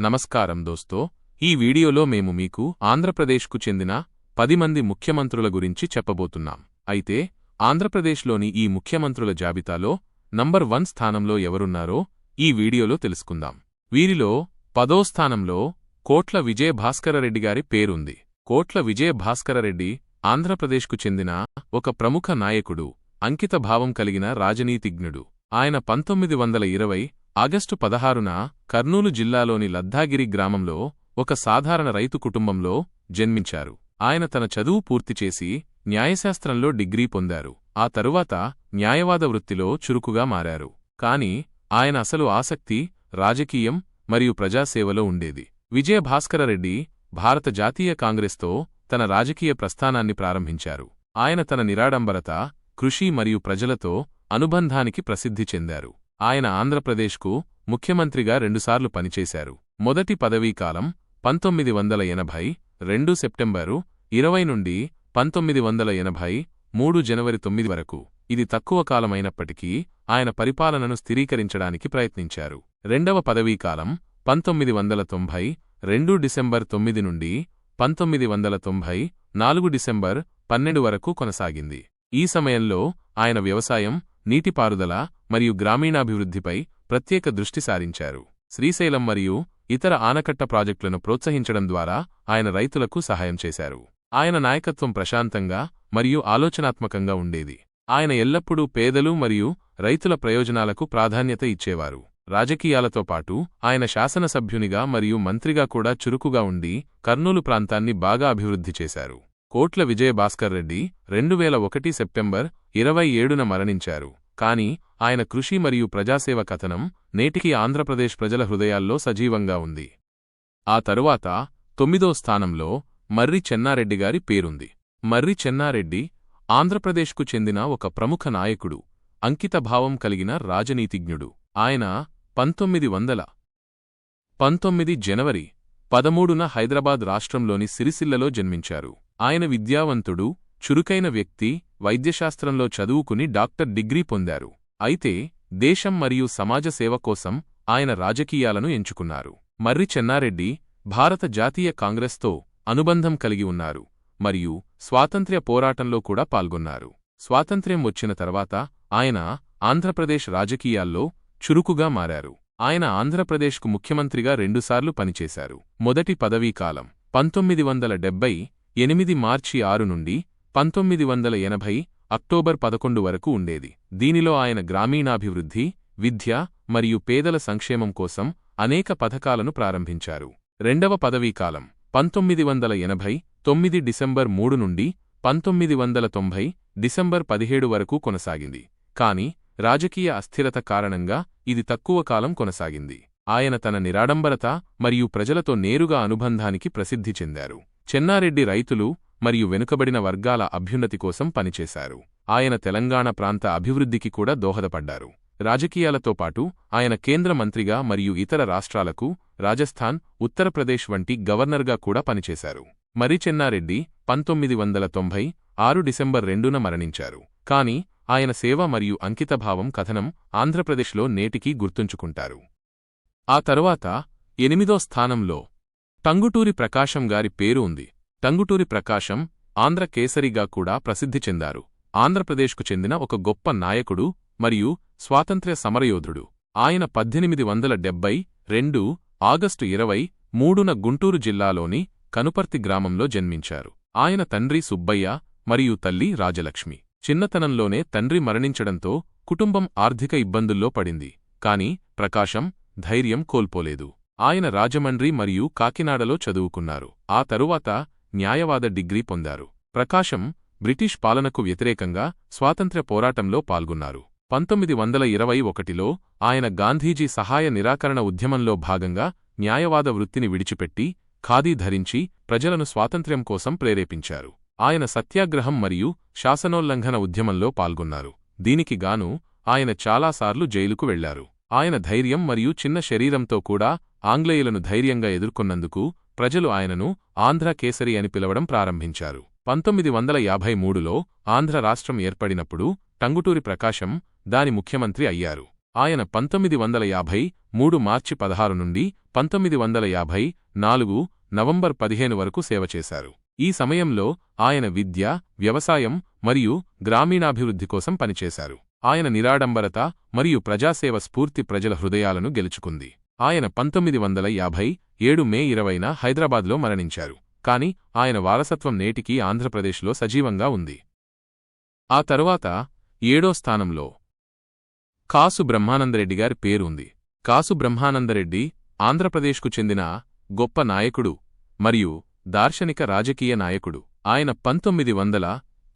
నమస్కారం దోస్తో ఈ వీడియోలో మేము మీకు ఆంధ్రప్రదేశ్కు చెందిన పది మంది ముఖ్యమంత్రుల గురించి చెప్పబోతున్నాం. అయితే ఆంధ్రప్రదేశ్లోని ఈ ముఖ్యమంత్రుల జాబితాలో నంబర్ వన్ స్థానంలో ఎవరున్నారో ఈ వీడియోలో తెలుసుకుందాం. వీరిలో పదో స్థానంలో కోట్ల విజయ భాస్కరరెడ్డి గారి పేరుంది. కోట్ల విజయ భాస్కరరెడ్డి ఆంధ్రప్రదేశ్కు చెందిన ఒక ప్రముఖ నాయకుడు అంకితభావం కలిగిన రాజనీతిజ్ఞుడు. ఆయన పంతొమ్మిది వందల ఇరవై ఆగస్టు పదహారున కర్నూలు జిల్లాలోని లద్దాగిరి గ్రామంలో ఒక సాధారణ రైతు కుటుంబంలో జన్మించారు. ఆయన తన చదువు పూర్తిచేసి న్యాయశాస్త్రంలో డిగ్రీ పొందారు. ఆ తరువాత న్యాయవాద వృత్తిలో చురుకుగా మారారు. కాని ఆయన అసలు ఆసక్తి రాజకీయం మరియు ప్రజాసేవలో ఉండేది. విజయభాస్కరరెడ్డి భారత జాతీయ కాంగ్రెస్తో తన రాజకీయ ప్రస్థానాన్ని ప్రారంభించారు. ఆయన తన నిరాడంబరత కృషి మరియు ప్రజలతో అనుబంధానికి ప్రసిద్ధి చెందారు. ఆయన ఆంధ్రప్రదేశ్కు ముఖ్యమంత్రిగా రెండుసార్లు పనిచేశారు. మొదటి పదవీకాలం పంతొమ్మిది వందల ఎనభై రెండు సెప్టెంబరు ఇరవై నుండి పంతొమ్మిది వందల ఎనభై మూడు జనవరి తొమ్మిది వరకు. ఇది తక్కువ కాలమైనప్పటికీ ఆయన పరిపాలనను స్థిరీకరించడానికి ప్రయత్నించారు. రెండవ పదవీకాలం పంతొమ్మిది వందల తొంభై రెండు డిసెంబర్ తొమ్మిది నుండి పంతొమ్మిది వందల తొంభై నాలుగు డిసెంబర్ పన్నెండు వరకు కొనసాగింది. ఈ సమయంలో ఆయన వ్యవసాయం నీటిపారుదల మరియు గ్రామీణాభివృద్ధిపై ప్రత్యేక దృష్టి సారించారు. శ్రీశైలం మరియు ఇతర ఆనకట్ట ప్రాజెక్టులను ప్రోత్సహించడం ద్వారా ఆయన రైతులకు సహాయం చేశారు. ఆయన నాయకత్వం ప్రశాంతంగా మరియు ఆలోచనాత్మకంగా ఉండేది. ఆయన ఎల్లప్పుడూ పేదలు మరియు రైతుల ప్రయోజనాలకు ప్రాధాన్యత ఇచ్చేవారు. రాజకీయాలతో పాటు ఆయన శాసనసభ్యునిగా మరియు మంత్రిగా కూడా చురుకుగా ఉండి కర్నూలు ప్రాంతాన్ని బాగా అభివృద్ధి చేశారు. కోట్ల విజయభాస్కర్ రెడ్డి రెండువేల ఒకటి సెప్టెంబర్ ఇరవై ఏడున మరణించారు. కాని ఆయన కృషి మరియు ప్రజాసేవ కథనం నేటికి ఆంధ్రప్రదేశ్ ప్రజల హృదయాల్లో సజీవంగా ఉంది. ఆ తరువాత తొమ్మిదో స్థానంలో మర్రి చెన్నారెడ్డిగారి పేరుంది. మర్రి చెన్నారెడ్డి ఆంధ్రప్రదేశ్కు చెందిన ఒక ప్రముఖ నాయకుడు అంకితభావం కలిగిన రాజనీతిజ్ఞుడు. ఆయన పంతొమ్మిది వందల పంతొమ్మిది జనవరి పదమూడున హైదరాబాద్ రాష్ట్రంలోని సిరిసిల్లలో జన్మించారు. ఆయన విద్యావంతుడు చురుకైన వ్యక్తి వైద్యశాస్త్రంలో చదువుకుని డాక్టర్ డిగ్రీ పొందారు. అయితే దేశం మరియు సమాజ సేవ కోసం ఆయన రాజకీయాలను ఎంచుకున్నారు. మర్రి చెన్నారెడ్డి భారత జాతీయ కాంగ్రెస్తో అనుబంధం కలిగి ఉన్నారు మరియు స్వాతంత్ర్య పోరాటంలో కూడా పాల్గొన్నారు. స్వాతంత్ర్యం వచ్చిన తర్వాత ఆయన ఆంధ్రప్రదేశ్ రాజకీయాల్లో చురుకుగా మారారు. ఆయన ఆంధ్రప్రదేశ్కు ముఖ్యమంత్రిగా రెండుసార్లు పనిచేశారు. మొదటి పదవీకాలం పంతొమ్మిది వందల డెబ్బై ఎనిమిది మార్చి ఆరు నుండి పంతొమ్మిది వందల ఎనభై అక్టోబర్ పదకొండు వరకు ఉండేది. దీనిలో ఆయన గ్రామీణాభివృద్ధి విద్య మరియు పేదల సంక్షేమం కోసం అనేక పథకాలను ప్రారంభించారు. రెండవ పదవీకాలం పంతొమ్మిది వందల ఎనభై తొమ్మిది డిసెంబర్ మూడు నుండి పంతొమ్మిది వందల తొంభై డిసెంబర్ పదిహేడు వరకు కొనసాగింది. కాని రాజకీయ అస్థిరత కారణంగా ఇది తక్కువ కాలం కొనసాగింది. ఆయన తన నిరాడంబరత మరియు ప్రజలతో నేరుగా అనుబంధానికి ప్రసిద్ధి చెందారు. చెన్నారెడ్డి రైతులు మరియు వెనుకబడిన వర్గాల అభ్యున్నతి కోసం పనిచేశారు. ఆయన తెలంగాణ ప్రాంత అభివృద్ధికి కూడా దోహదపడ్డారు. రాజకీయాలతో పాటు ఆయన కేంద్ర మంత్రిగా మరియు ఇతర రాష్ట్రాలకు రాజస్థాన్ ఉత్తరప్రదేశ్ వంటి గవర్నర్గా కూడా పనిచేశారు. మరి చెన్నారెడ్డి పంతొమ్మిది వందల తొంభై ఆరు డిసెంబర్ రెండున మరణించారు. కాని ఆయన సేవ మరియు అంకితభావం కథనం ఆంధ్రప్రదేశ్లో నేటికీ గుర్తుంచుకుంటారు. ఆ తరువాత ఎనిమిదో స్థానంలో టంగుటూరి ప్రకాశం గారి పేరు ఉంది. టంగుటూరి ప్రకాశం ఆంధ్ర కేసరిగా కూడా ప్రసిద్ధి చెందారు. ఆంధ్రప్రదేశ్కు చెందిన ఒక గొప్ప నాయకుడు మరియు స్వాతంత్ర్య సమరయోధుడు. ఆయన పద్దెనిమిది వందల డెబ్బై రెండు ఆగస్టు ఇరవై మూడున గుంటూరు జిల్లాలోని కనుపర్తి గ్రామంలో జన్మించారు. ఆయన తండ్రి సుబ్బయ్య మరియు తల్లి రాజలక్ష్మి. చిన్నతనంలోనే తండ్రి మరణించడంతో కుటుంబం ఆర్థిక ఇబ్బందుల్లో పడింది కాని ప్రకాశం ధైర్యం కోల్పోలేదు. ఆయన రాజమండ్రి మరియు కాకినాడలో చదువుకున్నారు. ఆ తరువాత న్యాయవాద డిగ్రీ పొందారు. ప్రకాశం బ్రిటిష్ పాలనకు వ్యతిరేకంగా స్వాతంత్ర్య పోరాటంలో పాల్గొన్నారు. పంతొమ్మిది వందల ఇరవై ఒకటిలో ఆయన గాంధీజీ సహాయ నిరాకరణ ఉద్యమంలో భాగంగా న్యాయవాద వృత్తిని విడిచిపెట్టి ఖాదీ ధరించి ప్రజలను స్వాతంత్ర్యం కోసం ప్రేరేపించారు. ఆయన సత్యాగ్రహం మరియు శాసనోల్లంఘన ఉద్యమంలో పాల్గొన్నారు. దీనికి గాను ఆయన చాలాసార్లు జైలుకు వెళ్ళారు. ఆయన ధైర్యం మరియు చిన్న శరీరంతో కూడా ఆంగ్లేయులను ధైర్యంగా ఎదుర్కొన్నందుకు ప్రజలు ఆయనను ఆంధ్ర కేసరి అని పిలవడం ప్రారంభించారు. పంతొమ్మిది వందల యాభై మూడులో ఆంధ్ర రాష్ట్రం ఏర్పడినప్పుడు టంగుటూరి ప్రకాశం దాని ముఖ్యమంత్రి అయ్యారు. ఆయన పంతొమ్మిది వందల యాభై మూడు మార్చి పదహారు నుండి పంతొమ్మిది వందల యాభై నాలుగు నవంబర్ పదిహేను వరకు సేవ చేశారు. ఈ సమయంలో ఆయన విద్య వ్యవసాయం మరియు గ్రామీణాభివృద్ధి కోసం పనిచేశారు. ఆయన నిరాడంబరత మరియు ప్రజాసేవ స్ఫూర్తి ప్రజల హృదయాలను గెలుచుకుంది. ఆయన పంతొమ్మిది వందల యాభై ఏడు మే ఇరవైన హైదరాబాద్లో మరణించారు. కాని ఆయన వారసత్వం నేటికీ ఆంధ్రప్రదేశ్లో సజీవంగా ఉంది. ఆ తరువాత ఏడో స్థానంలో కాసు బ్రహ్మానందరెడ్డి గారి పేరు ఉంది. కాసు బ్రహ్మానందరెడ్డి ఆంధ్రప్రదేశ్కు చెందిన గొప్ప నాయకుడు మరియు దార్శనిక రాజకీయ నాయకుడు. ఆయన పంతొమ్మిది వందల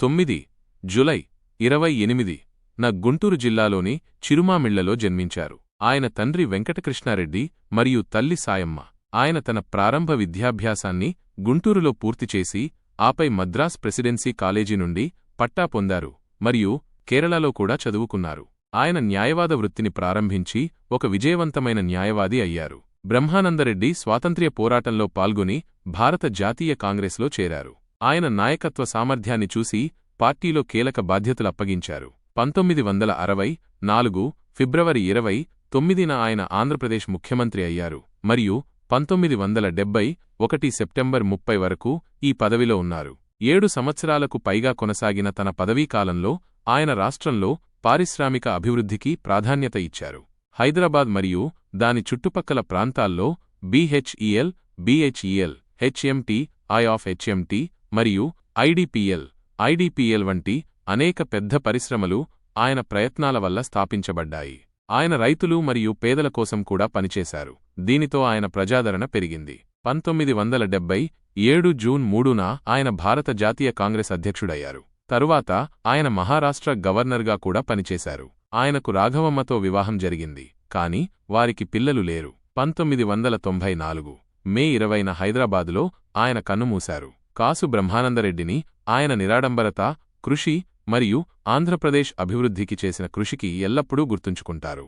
తొమ్మిది జులై ఇరవై ఎనిమిది న గుంటూరు జిల్లాలోని చిరుమామిళ్ళలో జన్మించారు. ఆయన తండ్రి వెంకటకృష్ణారెడ్డి మరియు తల్లి సాయమ్మ. ఆయన తన ప్రారంభ విద్యాభ్యాసాన్ని గుంటూరులో పూర్తిచేసి ఆపై మద్రాస్ ప్రెసిడెన్సీ కాలేజీ నుండి పట్టా పొందారు మరియు కేరళలో కూడా చదువుకున్నారు. ఆయన న్యాయవాద వృత్తిని ప్రారంభించి ఒక విజయవంతమైన న్యాయవాది అయ్యారు. బ్రహ్మానందరెడ్డి స్వాతంత్ర్య పోరాటంలో పాల్గొని భారత జాతీయ కాంగ్రెస్లో చేరారు. ఆయన నాయకత్వ సామర్థ్యాన్ని చూసి పార్టీలో కీలక బాధ్యతలప్పగించారు పంతొమ్మిది వందల అరవై నాలుగు ఫిబ్రవరి ఇరవై తొమ్మిదిన ఆయన ఆంధ్రప్రదేశ్ ముఖ్యమంత్రి అయ్యారు. మరియు పంతొమ్మిది వందల డెబ్బై ఒకటి సెప్టెంబర్ ముప్పై వరకు ఈ పదవిలో ఉన్నారు. ఏడు సంవత్సరాలకు పైగా కొనసాగిన తన పదవీకాలంలో ఆయన రాష్ట్రంలో పారిశ్రామిక అభివృద్ధికి ప్రాధాన్యత ఇచ్చారు. హైదరాబాద్ మరియు దాని చుట్టుపక్కల ప్రాంతాల్లో బీహెచ్ఈఎల్ బీహెచ్ఈఎల్ హెచ్ఎంటీ ఐ ఆఫ్ హెచ్ఎంటీ మరియు ఐడిపిఎల్ ఐడిపిఎల్ వంటి అనేక పెద్ద పరిశ్రమలు ఆయన ప్రయత్నాల వల్ల స్థాపించబడ్డాయి. ఆయన రైతులు మరియు పేదల కోసం కూడా పనిచేశారు. దీనితో ఆయన ప్రజాదరణ పెరిగింది. పంతొమ్మిది వందల డెబ్బై ఏడు జూన్ మూడున ఆయన భారత జాతీయ కాంగ్రెస్ అధ్యక్షుడయ్యారు. తరువాత ఆయన మహారాష్ట్ర గవర్నర్గా కూడా పనిచేశారు. ఆయనకు రాఘవమ్మతో వివాహం జరిగింది. కాని వారికి పిల్లలు లేరు. పంతొమ్మిది వందల తొంభై నాలుగు మే ఇరవైన హైదరాబాదులో ఆయన కన్నుమూశారు. కాసు బ్రహ్మానందరెడ్డిని ఆయన నిరాడంబరత కృషి మరియు ఆంధ్రప్రదేశ్ అభివృద్ధికి చేసిన కృషికి ఎల్లప్పుడూ గుర్తుంచుకుంటారు.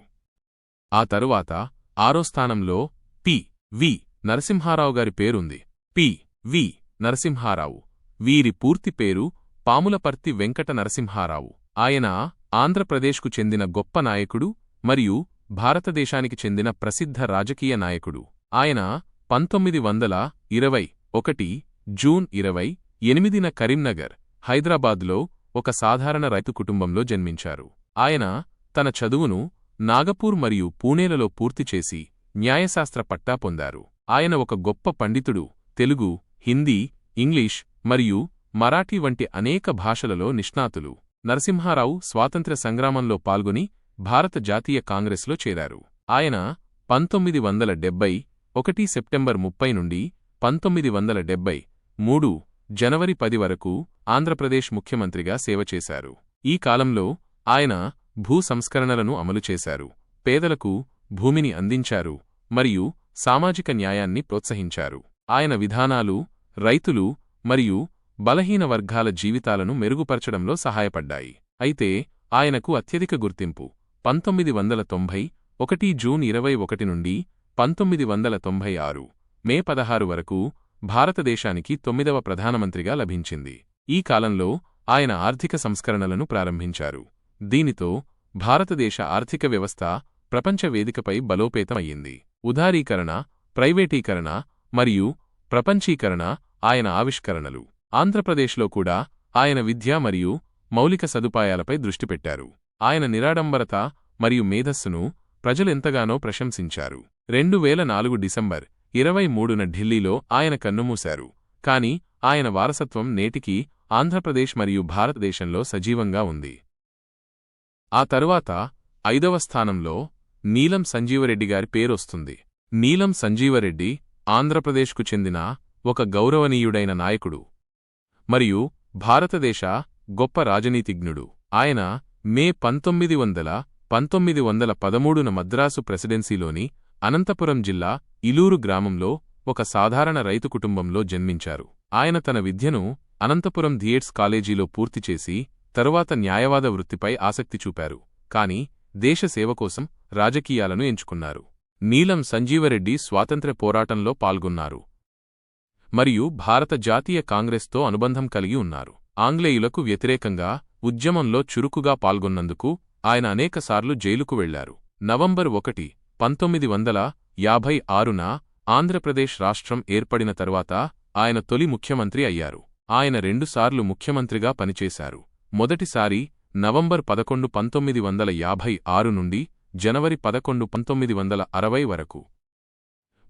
ఆ తరువాత ఆరో స్థానంలో పి. వి. నరసింహారావు గారి పేరుంది. పి. వి. నరసింహారావు. వీరి పూర్తి పేరు పాములపర్తి వెంకట నరసింహారావు. ఆయన ఆంధ్రప్రదేశ్కు చెందిన గొప్ప నాయకుడు మరియు భారతదేశానికి చెందిన ప్రసిద్ధ రాజకీయ నాయకుడు. ఆయన పంతొమ్మిది వందల ఇరవై ఒకటి జూన్ ఇరవై ఎనిమిదిన కరీంనగర్ హైదరాబాద్లో ఒక సాధారణ రైతు కుటుంబంలో జన్మించారు. ఆయన తన చదువును నాగపూర్ మరియు పూణేలలో పూర్తిచేసి న్యాయశాస్త్ర పట్టా పొందారు. ఆయన ఒక గొప్ప పండితుడు తెలుగు హిందీ ఇంగ్లీష్ మరియు మరాఠీ వంటి అనేక భాషలలో నిష్ణాతులు. నరసింహారావు స్వాతంత్ర్య సంగ్రామంలో పాల్గొని భారత జాతీయ కాంగ్రెస్లో చేరారు. ఆయన పంతొమ్మిది వందల డెబ్బై ఒకటి సెప్టెంబర్ ముప్పై నుండి పంతొమ్మిది వందల డెబ్బై మూడు జనవరి పది వరకు ఆంధ్రప్రదేశ్ ముఖ్యమంత్రిగా సేవ చేశారు. ఈ కాలంలో ఆయన భూ సంస్కరణలను అమలు చేశారు. పేదలకు భూమిని అందించారు మరియు సామాజిక న్యాయాన్ని ప్రోత్సహించారు. ఆయన విధానాలు రైతులు మరియు బలహీన వర్గాల జీవితాలను మెరుగుపరచడంలో సహాయపడ్డాయి. అయితే ఆయనకు అత్యధిక గుర్తింపు పంతొమ్మిది వందల తొంభై ఒకటి జూన్ ఇరవై ఒకటి నుండి పంతొమ్మిది వందల తొంభై ఆరు మే పదహారు వరకు భారతదేశానికి తొమ్మిదవ ప్రధానమంత్రిగా లభించింది. ఈ కాలంలో ఆయన ఆర్థిక సంస్కరణలను ప్రారంభించారు. దీనితో భారతదేశ ఆర్థిక వ్యవస్థ ప్రపంచ వేదికపై బలోపేతమయ్యింది ఉదారీకరణ ప్రైవేటీకరణ మరియు ప్రపంచీకరణ ఆయన ఆవిష్కరణలు. ఆంధ్రప్రదేశ్లో కూడా ఆయన విద్య మరియు మౌలిక సదుపాయాలపై దృష్టి పెట్టారు. ఆయన నిరాడంబరత మరియు మేధస్సును ప్రజలెంతగానో ప్రశంసించారు. రెండు వేల నాలుగు డిసెంబర్ ఇరవై మూడున ఢిల్లీలో ఆయన కన్నుమూశారు. కాని ఆయన వారసత్వం నేటికీ ఆంధ్రప్రదేశ్ మరియు భారతదేశంలో సజీవంగా ఉంది. ఆ తరువాత ఐదవ స్థానంలో నీలం సంజీవరెడ్డి గారి పేరొస్తుంది. నీలం సంజీవరెడ్డి ఆంధ్రప్రదేశ్కు చెందిన ఒక గౌరవనీయుడైన నాయకుడు. మరియు భారతదేశ గొప్ప రాజనీతిజ్ఞుడు. ఆయన మే పంతొమ్మిది వందల పంతొమ్మిది వందల పదమూడున మద్రాసు ప్రెసిడెన్సీలోని అనంతపురం జిల్లా ఇలూరు గ్రామంలో ఒక సాధారణ రైతు కుటుంబంలో జన్మించారు. ఆయన తన విద్యను అనంతపురం థియేట్స్ కాలేజీలో పూర్తిచేసి తరువాత న్యాయవాద వృత్తిపై ఆసక్తి చూపారు. కాని దేశసేవ కోసం రాజకీయాలను ఎంచుకున్నారు. నీలం సంజీవరెడ్డి స్వాతంత్ర్య పోరాటంలో పాల్గొన్నారు. మరియు భారత జాతీయ కాంగ్రెస్తో అనుబంధం కలిగి ఉన్నారు. ఆంగ్లేయులకు వ్యతిరేకంగా ఉద్యమంలో చురుకుగా పాల్గొన్నందుకు ఆయన అనేకసార్లు జైలుకు వెళ్ళారు. నవంబర్ ఒకటి పంతొమ్మిది వందల యాభై ఆరున ఆంధ్రప్రదేశ్ రాష్ట్రం ఏర్పడిన తరువాత ఆయన తొలి ముఖ్యమంత్రి అయ్యారు. ఆయన రెండుసార్లు ముఖ్యమంత్రిగా పనిచేశారు. మొదటిసారి నవంబర్ పదకొండు పంతొమ్మిది వందల యాభై ఆరు నుండి జనవరి పదకొండు పంతొమ్మిది వందల అరవై వరకు.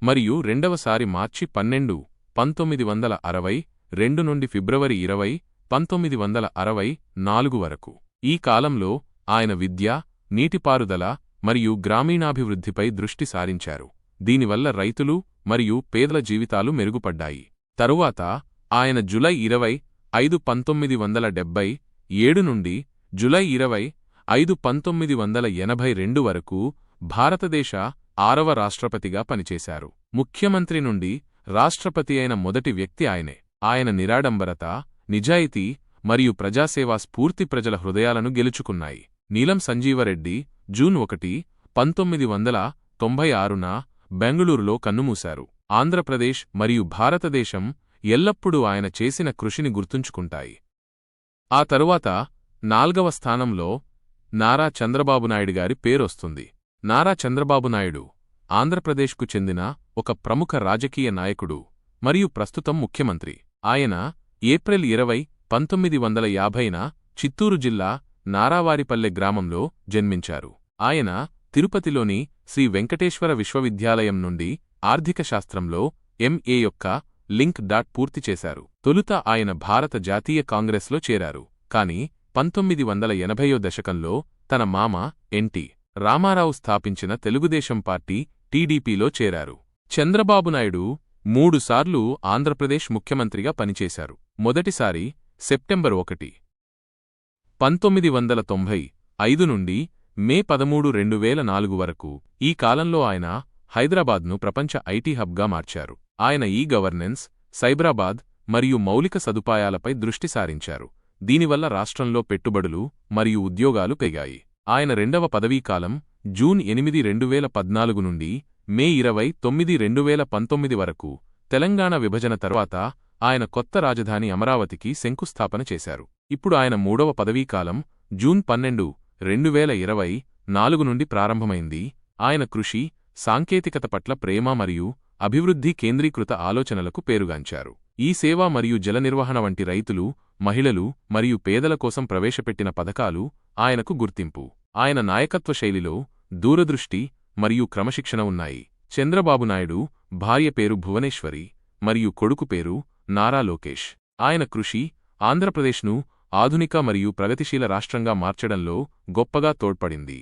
మరియు రెండవసారి మార్చి పన్నెండు పంతొమ్మిది వందల అరవై రెండు నుండి ఫిబ్రవరి ఇరవై పంతొమ్మిది వందల అరవై నాలుగు వరకు. ఈ కాలంలో ఆయన విద్య నీటిపారుదల మరియు గ్రామీణాభివృద్ధిపై దృష్టి సారించారు. దీనివల్ల రైతులు మరియు పేదల జీవితాలు మెరుగుపడ్డాయి. తరువాత ఆయన జులై ఇరవై ఐదు పంతొమ్మిది వందల డెబ్బై ఏడు నుండి జులై ఇరవై ఐదు పంతొమ్మిది వందల ఎనభై రెండు వరకు భారతదేశ ఆరవ రాష్ట్రపతిగా పనిచేశారు. ముఖ్యమంత్రి నుండి రాష్ట్రపతి అయిన మొదటి వ్యక్తి ఆయనే. ఆయన నిరాడంబరత నిజాయితీ మరియు ప్రజాసేవా స్ఫూర్తి ప్రజల హృదయాలను గెలుచుకున్నాయి. నీలం సంజీవరెడ్డి జూన్ ఒకటి పంతొమ్మిది వందల తొంభై ఆరున బెంగుళూరులో కన్నుమూశారు. ఆంధ్రప్రదేశ్ మరియు భారతదేశం ఎల్లప్పుడూ ఆయన చేసిన కృషిని గుర్తుంచుకుంటాయి. ఆ తరువాత నాల్గవ స్థానంలో నారా చంద్రబాబునాయుడు గారి పేరొస్తుంది. నారా చంద్రబాబునాయుడు ఆంధ్రప్రదేశ్కు చెందిన ఒక ప్రముఖ రాజకీయ నాయకుడు మరియు ప్రస్తుతం ముఖ్యమంత్రి. ఆయన ఏప్రిల్ ఇరవై పంతొమ్మిది వందల యాభైన చిత్తూరు జిల్లా నారావారిపల్లె గ్రామంలో జన్మించారు. ఆయన తిరుపతిలోని శ్రీ వెంకటేశ్వర విశ్వవిద్యాలయం నుండి ఆర్థిక శాస్త్రంలో ఎంఏ యొక్క లింక్ డాట్ పూర్తి చేశారు. తొలుత ఆయన భారత జాతీయ కాంగ్రెస్లో చేరారు. కాని పంతొమ్మిది వందల ఎనభయో దశకంలో తన మామ ఎన్టీ రామారావు స్థాపించిన తెలుగుదేశం పార్టీ టీడీపీలో చేరారు. చంద్రబాబునాయుడు మూడుసార్లు ఆంధ్రప్రదేశ్ ముఖ్యమంత్రిగా పనిచేశారు. మొదటిసారి సెప్టెంబర్ ఒకటి పంతొమ్మిది వందల తొంభై ఐదు నుండి మే పదమూడు రెండు వేల నాలుగు వరకు ఈ కాలంలో ఆయన హైదరాబాద్ను ప్రపంచ ఐటీ హబ్గా మార్చారు. ఆయన ఈ గవర్నెన్స్ సైబరాబాద్ మరియు మౌలిక సదుపాయాలపై దృష్టి సారించారు. దీనివల్ల రాష్ట్రంలో పెట్టుబడులు మరియు ఉద్యోగాలు పెరిగాయి. ఆయన రెండవ పదవీకాలం జూన్ ఎనిమిది రెండు వేల పద్నాలుగు నుండి మే ఇరవై తొమ్మిది రెండువేల పంతొమ్మిది వరకు తెలంగాణ విభజన తర్వాత ఆయన కొత్త రాజధాని అమరావతికి శంకుస్థాపన చేశారు. ఇప్పుడు ఆయన మూడవ పదవీకాలం జూన్ పన్నెండు రెండువేల ఇరవై నాలుగు నుండి ప్రారంభమైంది. ఆయన కృషి సాంకేతికత పట్ల ప్రేమ మరియు అభివృద్ధి కేంద్రీకృత ఆలోచనలకు పేరుగాంచారు. ఈ సేవ మరియు జల నిర్వహణ వంటి రైతులు మహిళలు మరియు పేదల కోసం ప్రవేశపెట్టిన పథకాలు ఆయనకు గుర్తింపు. ఆయన నాయకత్వ శైలిలో దూరదృష్టి మరియు క్రమశిక్షణ ఉన్నాయి. చంద్రబాబు నాయుడు భార్య పేరు భువనేశ్వరి మరియు కొడుకు పేరు నారా లోకేష్. ఆయన కృషి ఆంధ్రప్రదేశ్ను ఆధునిక మరియు ప్రగతిశీల రాష్ట్రంగా మార్చడంలో గొప్పగా తోడ్పడింది.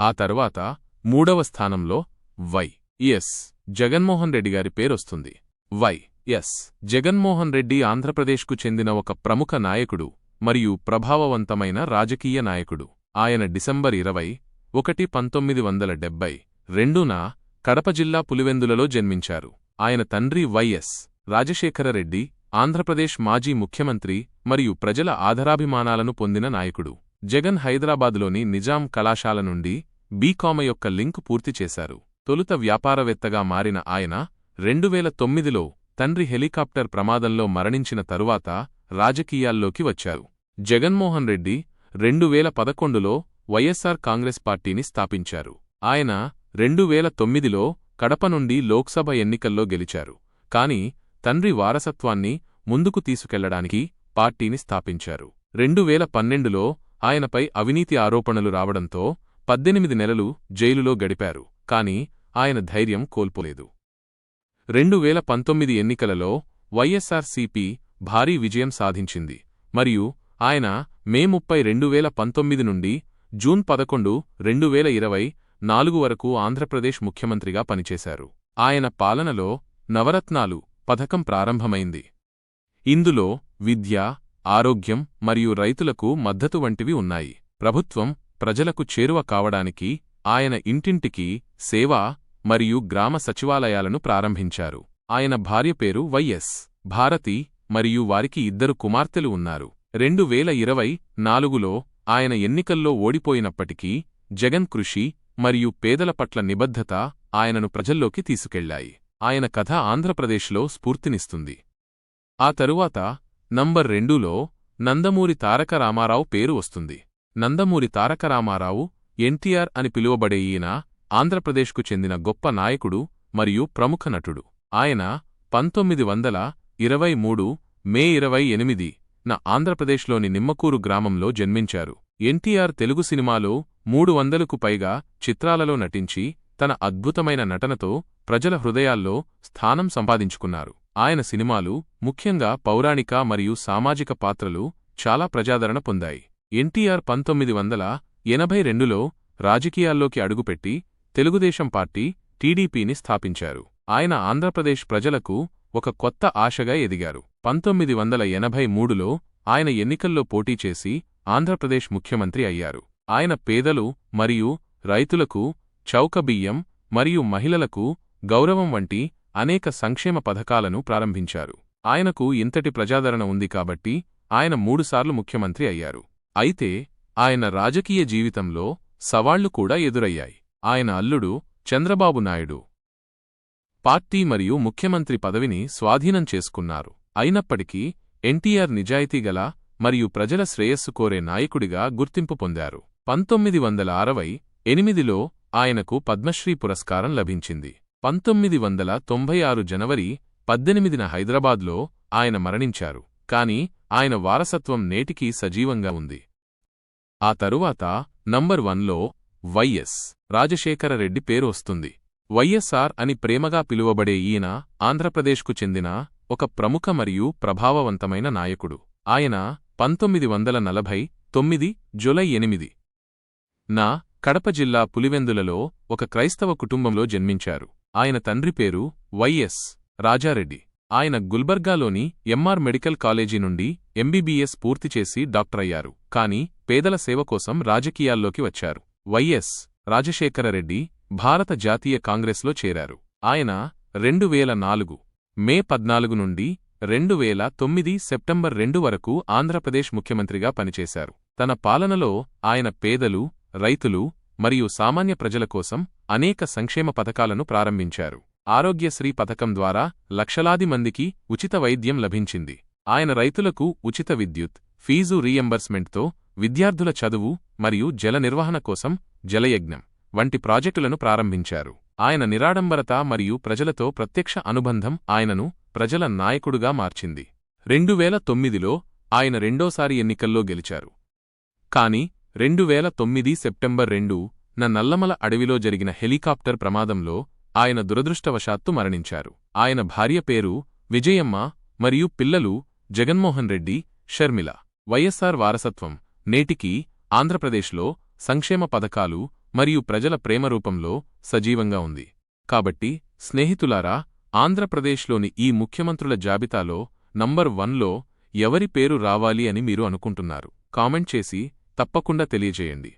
ఆ తర్వాత మూడవ స్థానంలో వై. ఎస్. జగన్మోహన్ రెడ్డి గారి పేరొస్తుంది వై. ఎస్. జగన్మోహన్ రెడ్డి ఆంధ్రప్రదేశ్కు చెందిన ఒక ప్రముఖ నాయకుడు మరియు ప్రభావవంతమైన రాజకీయ నాయకుడు. ఆయన డిసెంబర్ ఇరవై ఒకటి పంతొమ్మిది వందల డెబ్బై రెండున కడప జిల్లా పులివెందులలో జన్మించారు. ఆయన తండ్రి వైఎస్ రాజశేఖరరెడ్డి ఆంధ్రప్రదేశ్ మాజీ ముఖ్యమంత్రి మరియు ప్రజల ఆధరాభిమానాలను పొందిన నాయకుడు. జగన్ హైదరాబాదులోని నిజాం కళాశాల నుండి బీకామ యొక్క లింక్ పూర్తి చేశారు. తొలుత వ్యాపారవేత్తగా మారిన ఆయన రెండువేల తొమ్మిదిలో తండ్రి హెలికాప్టర్ ప్రమాదంలో మరణించిన తరువాత రాజకీయాల్లోకి వచ్చారు. జగన్మోహన్ రెడ్డి రెండువేల పదకొండులో వైఎస్సార్ కాంగ్రెస్ పార్టీని స్థాపించారు. ఆయన రెండువేల తొమ్మిదిలో కడప నుండి లోక్సభ ఎన్నికల్లో గెలిచారు. కాని తండ్రి వారసత్వాన్ని ముందుకు తీసుకెళ్ళడానికి పార్టీని స్థాపించారు. రెండు వేల పన్నెండులో ఆయనపై అవినీతి ఆరోపణలు రావడంతో పద్దెనిమిది నెలలు జైలులో గడిపారు కాని ఆయన ధైర్యం కోల్పోలేదు. రెండు వేల పంతొమ్మిది ఎన్నికలలో వైఎస్సార్సీపీ భారీ విజయం సాధించింది మరియు ఆయన మే ముప్పై రెండు వేల పంతొమ్మిది నుండి జూన్ పదకొండు రెండు వేల ఇరవై నాలుగు వరకు ఆంధ్రప్రదేశ్ ముఖ్యమంత్రిగా పనిచేశారు. ఆయన పాలనలో నవరత్నాలు పథకం ప్రారంభమైంది. ఇందులో విద్య ఆరోగ్యం మరియు రైతులకు మద్దతు వంటివి ఉన్నాయి. ప్రభుత్వం ప్రజలకు చేరువ కావడానికి ఆయన ఇంటింటికి సేవా మరియు గ్రామ సచివాలయాలను ప్రారంభించారు. ఆయన భార్య పేరు వైఎస్. భారతి మరియు వారికి ఇద్దరు కుమార్తెలు ఉన్నారు. రెండు వేల ఇరవై నాలుగులో ఆయన ఎన్నికల్లో ఓడిపోయినప్పటికీ జగన్ కృషి మరియు పేదల పట్ల నిబద్ధత ఆయనను ప్రజల్లోకి తీసుకెళ్ళాయి. ఆయన కథ ఆంధ్రప్రదేశ్లో స్ఫూర్తినిస్తుంది. ఆ తరువాత నంబర్ రెండులో నందమూరి తారక రామారావు పేరు వస్తుంది. నందమూరి తారక రామారావు ఎన్టీఆర్ అని పిలువబడే ఈయన ఆంధ్రప్రదేశ్కు చెందిన గొప్ప నాయకుడు మరియు ప్రముఖ నటుడు. ఆయన పంతొమ్మిది వందల ఇరవై మూడు మే ఇరవై ఎనిమిది న ఆంధ్రప్రదేశ్లోని నిమ్మకూరు గ్రామంలో జన్మించారు. ఎన్టీఆర్ తెలుగు సినిమాలో మూడు వందలకు పైగా చిత్రాలలో నటించి తన అద్భుతమైన నటనతో ప్రజల హృదయాల్లో స్థానం సంపాదించుకున్నారు. ఆయన సినిమాలు ముఖ్యంగా పౌరాణిక మరియు సామాజిక పాత్రలు చాలా ప్రజాదరణ పొందాయి. ఎన్టీఆర్ పంతొమ్మిది వందల ఎనభై రెండులో రాజకీయాల్లోకి అడుగుపెట్టి తెలుగుదేశం పార్టీ టీడీపీని స్థాపించారు. ఆయన ఆంధ్రప్రదేశ్ ప్రజలకు ఒక కొత్త ఆశగా ఎదిగారు. పంతొమ్మిది వందల ఎనభై మూడులో ఆయన ఎన్నికల్లో పోటీ చేసి ఆంధ్రప్రదేశ్ ముఖ్యమంత్రి అయ్యారు. ఆయన పేదలు మరియు రైతులకు చౌకబియ్యం మరియు మహిళలకు గౌరవం వంటి అనేక సంక్షేమ పథకాలను ప్రారంభించారు. ఆయనకు ఇంతటి ప్రజాదరణ ఉంది కాబట్టి ఆయన మూడుసార్లు ముఖ్యమంత్రి అయ్యారు. అయితే ఆయన రాజకీయ జీవితంలో సవాళ్ళు కూడా ఎదురయ్యాయి. ఆయన అల్లుడు చంద్రబాబు నాయుడు. పార్టీ మరియు ముఖ్యమంత్రి పదవిని స్వాధీనం చేసుకున్నారు. అయినప్పటికీ ఎన్టీఆర్ నిజాయితీగల మరియు ప్రజల శ్రేయస్సు కోరే నాయకుడిగా గుర్తింపు పొందారు. పంతొమ్మిది వందల అరవై ఎనిమిదిలో ఆయనకు పద్మశ్రీ పురస్కారం లభించింది. పంతొమ్మిది వందల తొంభై ఆరు జనవరి పద్దెనిమిదిన హైదరాబాద్లో ఆయన మరణించారు. కాని ఆయన వారసత్వం నేటికీ సజీవంగా ఉంది. ఆ తరువాత నంబర్ వన్లో వైఎస్ రాజశేఖరరెడ్డి పేరు వస్తుంది. వైఎస్ఆర్ అని ప్రేమగా పిలువబడే ఈయన ఆంధ్రప్రదేశ్కు చెందిన ఒక ప్రముఖ మరియు ప్రభావవంతమైన నాయకుడు. ఆయన పంతొమ్మిది వందల నలభై తొమ్మిది జులై ఎనిమిది నా కడప జిల్లా పులివెందులలో ఒక క్రైస్తవ కుటుంబంలో జన్మించారు. ఆయన తండ్రి పేరు వైఎస్ రాజారెడ్డి. ఆయన గుల్బర్గాలోని ఎంఆర్ మెడికల్ కాలేజీ నుండి ఎంబీబీఎస్ పూర్తి చేసి డాక్టరయ్యారు. కాని పేదల సేవ కోసం రాజకీయాల్లోకి వచ్చారు. వైఎస్ రాజశేఖరరెడ్డి భారత జాతీయ కాంగ్రెస్లో చేరారు. ఆయన రెండు వేల నాలుగు మే పద్నాలుగు నుండి రెండు వేల తొమ్మిది సెప్టెంబర్ రెండు వరకు ఆంధ్రప్రదేశ్ ముఖ్యమంత్రిగా పనిచేశారు. తన పాలనలో ఆయన పేదలు రైతులు మరియు సామాన్య ప్రజల కోసం అనేక సంక్షేమ పథకాలను ప్రారంభించారు. ఆరోగ్యశ్రీ పథకం ద్వారా లక్షలాది మందికి ఉచిత వైద్యం లభించింది. ఆయన రైతులకు ఉచిత విద్యుత్ ఫీజు రీఎంబర్స్మెంట్తో విద్యార్థుల చదువు మరియు జల నిర్వహణ కోసం జలయజ్ఞం వంటి ప్రాజెక్టులను ప్రారంభించారు. ఆయన నిరాడంబరత మరియు ప్రజలతో ప్రత్యక్ష అనుబంధం ఆయనను ప్రజల నాయకుడుగా మార్చింది. రెండువేల తొమ్మిదిలో ఆయన రెండోసారి ఎన్నికల్లో గెలిచారు. కాని రెండు వేల తొమ్మిది సెప్టెంబర్ రెండు న నల్లమల అడవిలో జరిగిన హెలికాప్టర్ ప్రమాదంలో ఆయన దురదృష్టవశాత్తు మరణించారు. ఆయన భార్య పేరు విజయమ్మ మరియు పిల్లలు జగన్మోహన్ రెడ్డి షర్మిల. వైఎస్సార్ వారసత్వం నేటికీ ఆంధ్రప్రదేశ్లో సంక్షేమ పథకాలు మరియు ప్రజల ప్రేమ రూపంలో సజీవంగా ఉంది. కాబట్టి స్నేహితులారా ఆంధ్రప్రదేశ్లోని ఈ ముఖ్యమంత్రుల జాబితాలో నంబర్ వన్లో ఎవరి పేరు రావాలి అని మీరు అనుకుంటున్నారు. కామెంట్ చేసి తప్పకుండా తెలియజేయండి.